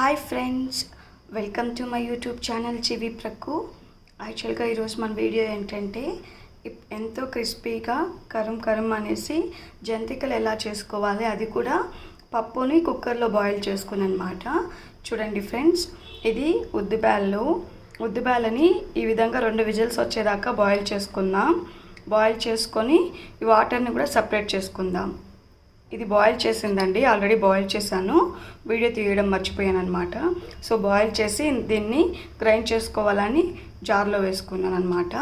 Hi friends welcome to my YouTube channel చివి ప్రక్కు యాక్చువల్గా ఈరోజు మన వీడియో ఏంటంటే ఎంతో క్రిస్పీగా కరం కరం అనేసి జంతికలు ఎలా చేసుకోవాలి అది కూడా పప్పుని కుక్కర్లో బాయిల్ చేసుకుని అనమాట చూడండి ఫ్రెండ్స్ ఇది ఉద్దిబ్యాళ్ళు ఉద్దిబ్యాలని ఈ విధంగా రెండు విజిల్స్ వచ్చేదాకా బాయిల్ చేసుకుందాం. బాయిల్ చేసుకొని ఈ వాటర్ని కూడా సపరేట్ చేసుకుందాం. ఇది బాయిల్ చేసిందండి ఆల్రెడీ బాయిల్ చేశాను. వీడియో తీయడం మర్చిపోయాను అనమాట సో బాయిల్ చేసి దీన్ని గ్రైండ్ చేసుకోవాలని జార్లో వేసుకున్నాను అనమాట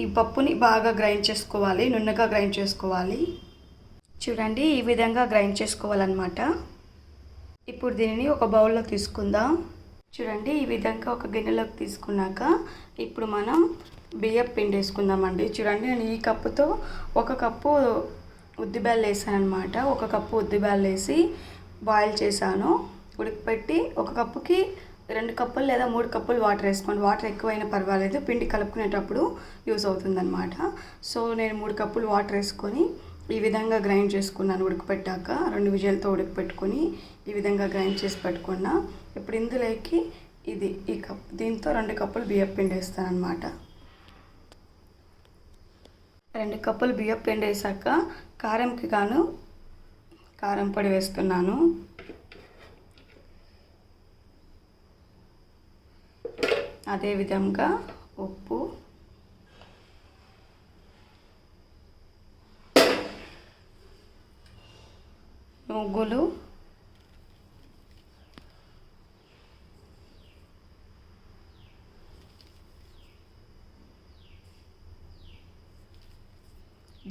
ఈ పప్పుని బాగా గ్రైండ్ చేసుకోవాలి నున్నగా గ్రైండ్ చేసుకోవాలి. చూడండి ఈ విధంగా గ్రైండ్ చేసుకోవాలన్నమాట. ఇప్పుడు దీనిని ఒక బౌల్లో తీసుకుందాం. చూడండి ఈ విధంగా ఒక గిన్నెలోకి తీసుకున్నాక ఇప్పుడు మనం బియ్యం పిండి వేసుకుందామండి. చూడండి నేను ఈ కప్పుతో ఒక కప్పు ఉద్దిబ్యాలు వేసాను అనమాట ఒక కప్పు ఉద్దిబ్యాలు వేసి బాయిల్ చేశాను. ఉడకపెట్టి ఒక కప్పుకి రెండు కప్పులు లేదా మూడు కప్పులు వాటర్ వేసుకోండి. వాటర్ ఎక్కువైనా పర్వాలేదు. పిండి కలుపుకునేటప్పుడు యూస్ అవుతుందన్నమాట. సో నేను మూడు కప్పులు వాటర్ వేసుకొని ఈ విధంగా గ్రైండ్ చేసుకున్నాను ఉడకపెట్టాక. రెండు విజయాలతో ఉడకపెట్టుకొని ఈ విధంగా గ్రైండ్ చేసి పెట్టుకున్నా. ఇప్పుడు ఇందులోకి ఇది ఈ కప్ దీంతో రెండు కప్పులు బియ్యం పిండి వేస్తాను అనమాట రెండు కప్పులు బియ్యం పిండి వేసాక కారంకి గాను కారం పొడి వేస్తున్నాను. అదేవిధంగా ఉప్పు. నువ్వులు.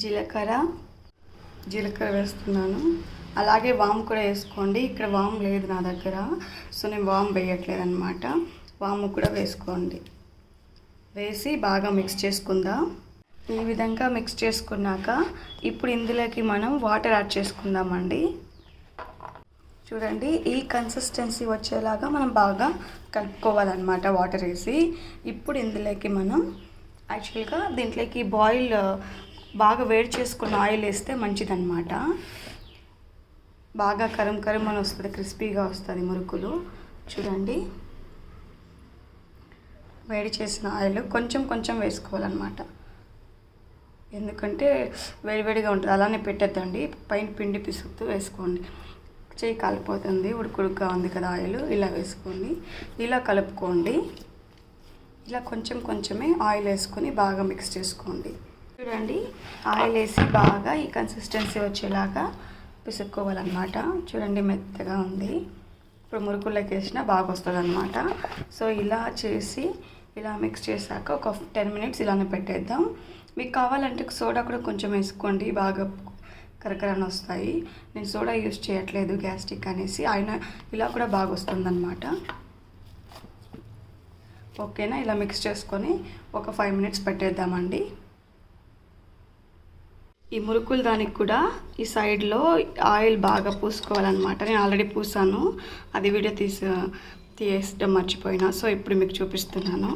జీలకర్ర. జీలకర్ర వేస్తున్నాను. అలాగే వామ్ కూడా వేసుకోండి. ఇక్కడ వామ్ లేదు నా దగ్గర. సో నేను వామ్ వేయట్లేదు అనమాట వాము కూడా వేసుకోండి. వేసి బాగా మిక్స్ చేసుకుందాం. ఈ విధంగా మిక్స్ చేసుకున్నాక ఇప్పుడు ఇందులోకి మనం వాటర్ యాడ్ చేసుకుందామండి. చూడండి ఈ కన్సిస్టెన్సీ వచ్చేలాగా మనం బాగా కలుపుకోవాలన్నమాట వాటర్ వేసి. ఇప్పుడు ఇందులోకి మనం యాక్చువల్గా దీంట్లోకి బాయిల్ బాగా వేడి చేసుకున్న ఆయిల్ వేస్తే మంచిదన్నమాట. బాగా కరం కరం అని వస్తుంది క్రిస్పీగా వస్తుంది మురుకులు. చూడండి. వేడి చేసిన ఆయిల్ కొంచెం కొంచెం వేసుకోవాలన్నమాట. ఎందుకంటే వేడివేడిగా ఉంటుంది అలానే పెట్టద్దండి. పైన పిండి పిసుకుతూ వేసుకోండి. చేయి కాలిపోతుంది ఉడుకుడుగ్గా ఉంది కదా ఆయిల్ ఇలా వేసుకోండి. ఇలా కలుపుకోండి. ఇలా కొంచెం కొంచెమే ఆయిల్ వేసుకొని బాగా మిక్స్ చేసుకోండి. చూడండి. ఆయిల్ వేసి బాగా ఈ కన్సిస్టెన్సీ వచ్చేలాగా పిసుక్కోవాలన్నమాట. చూడండి మెత్తగా ఉంది. ఇప్పుడు మురుకుల్లోకి వేసినా బాగా వస్తుంది అనమాట సో ఇలా చేసి ఇలా మిక్స్ చేశాక ఒక టెన్ మినిట్స్ ఇలానే పెట్టేద్దాం. మీకు కావాలంటే సోడా కూడా కొంచెం వేసుకోండి. బాగా కరకరని వస్తాయి నేను సోడా యూస్ చేయట్లేదు గ్యాస్ట్రిక్ అనేసి. ఆయన ఇలా కూడా బాగా వస్తుందన్నమాట ఓకేనా? ఇలా మిక్స్ చేసుకొని ఒక ఫైవ్ మినిట్స్ పెట్టేద్దామండి. ఈ మురుకులు దానికి కూడా ఈ సైడ్లో ఆయిల్ బాగా పూసుకోవాలన్నమాట. నేను ఆల్రెడీ పూసాను. అది వీడియో తీసి తీయడం మర్చిపోయినా. సో ఇప్పుడు మీకు చూపిస్తున్నాను.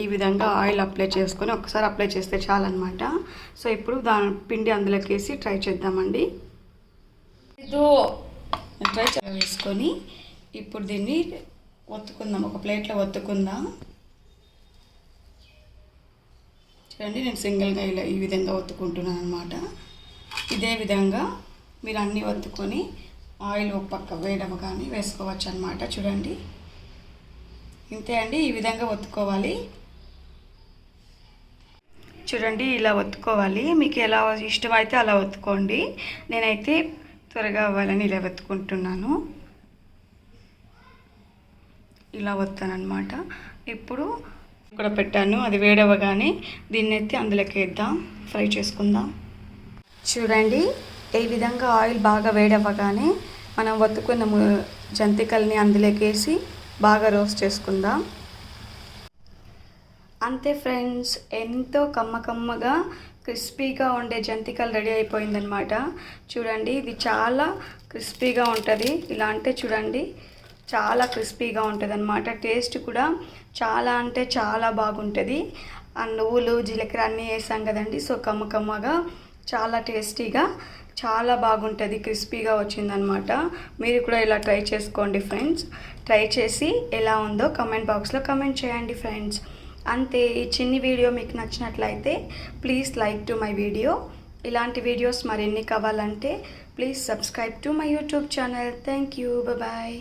ఈ విధంగా ఆయిల్ అప్లై చేసుకొని ఒకసారి అప్లై చేస్తే చాలన్నమాట. సో ఇప్పుడు దాని పిండి అందులోకి వేసి ట్రై చేద్దామండి. ఇదో ట్రై చే వేసుకొని ఇప్పుడు దీన్ని ఒత్తుకుందాం. ఒక ప్లేట్లో ఒత్తుకుందాం. చూడండి నేను సింగిల్గా ఇలా ఈ విధంగా ఒత్తుకుంటున్నాను అనమాట ఇదే విధంగా మీరు అన్నీ ఒత్తుకొని ఆయిల్ ఒక పక్క వేయడం కానీ వేసుకోవచ్చు అనమాట చూడండి. ఇంతే అండి ఈ విధంగా ఒత్తుకోవాలి. చూడండి ఇలా ఒత్తుకోవాలి. మీకు ఎలా ఇష్టమైతే అలా ఒత్తుకోండి. నేనైతే త్వరగా అవ్వాలని ఇలా ఒత్తుకుంటున్నాను ఇలా వస్తానమాట ఇప్పుడు ఇక్కడ పెట్టాను. అది వేడవగానే దీన్ని ఎత్తి అందులోకి వేద్దాం. ఫ్రై చేసుకుందాం. చూడండి ఈ విధంగా ఆయిల్ బాగా వేడవ్వగానే మనం వత్తుకున్న జంతికల్ని అందులోకి వేసి బాగా రోస్ట్ చేసుకుందాం. అంతే ఫ్రెండ్స్ ఎంతో కమ్మ కమ్మగా క్రిస్పీగా ఉండే జంతికలు రెడీ అయిపోయిందనమాట చూడండి ఇది చాలా క్రిస్పీగా ఉంటుంది. ఇలా అంటే చూడండి చాలా క్రిస్పీగా ఉంటుంది అనమాట టేస్ట్ కూడా చాలా అంటే చాలా బాగుంటుంది. ఆ నువ్వులు జీలకర్ర అన్నీ వేసాం కదండి. సో కమ్మ కమ్మగా చాలా టేస్టీగా చాలా బాగుంటుంది క్రిస్పీగా వచ్చిందనమాట మీరు కూడా ఇలా ట్రై చేసుకోండి ఫ్రెండ్స్. ట్రై చేసి ఎలా ఉందో కమెంట్ బాక్స్లో కమెంట్ చేయండి ఫ్రెండ్స్. అంతే ఈ చిన్ని వీడియో మీకు నచ్చినట్లయితే please like to my video. ఇలాంటి వీడియోస్ మరిన్ని కావాలంటే please subscribe to my YouTube channel. Thank you. Bye